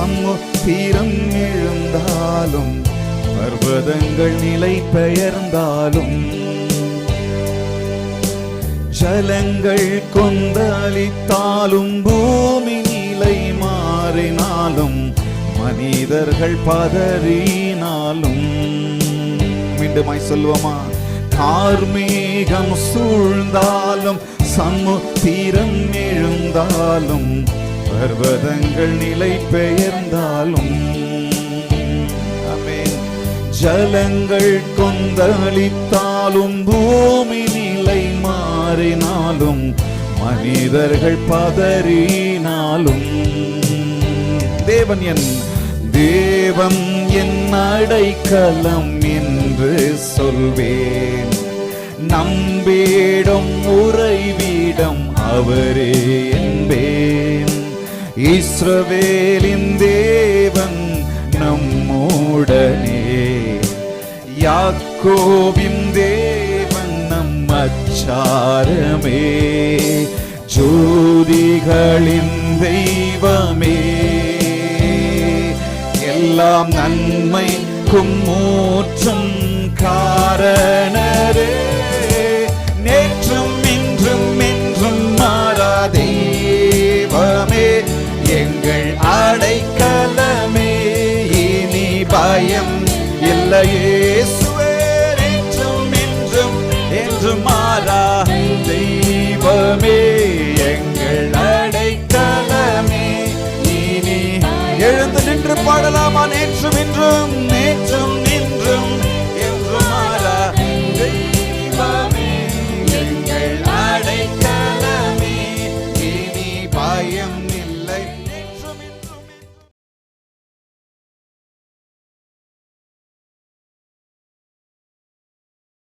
சமுத்திரம் எழுந்தாலும் பர்வதங்கள் நிலை பெயர்ந்தாலும் ஜலங்கள் கொந்தளித்தாலும் பூமி நிலை மாறினாலும் மனிதர்கள் பதறினாலும். மீண்டுமாய் சொல்வோமா? கார்மேகம் சூழ்ந்தாலும் சமுத்திரம் எழுந்தாலும் பர்வதங்கள் நிலை பெயர்ந்தாலும் ஜலங்கள் கொந்தளித்தாலும் பூமி நிலை மாறினாலும் மனிதர்கள் பதறினாலும். தேவன் என் தேவம் என் அடைக்கலம் என்று சொல்வேன். நம்பேடும் உறைவிடம் அவரே இஸ்ரவேலின் தேவன் நம்முடனே. யாக்கோபின் தேவன் நம் அச்சாரமே. ஜோதிகளின் தெய்வமே. எல்லாம் நன்மைக்கும் மூற்றும் இல்லையே என்றும் இன்றும் என்றும் மாறா. தெய்வமே எங்கள் அடைக்கலமே. இனி எழுந்து நின்று பாடலாமா? நேற்றும் என்றும் நேற்றும் நின்றும்.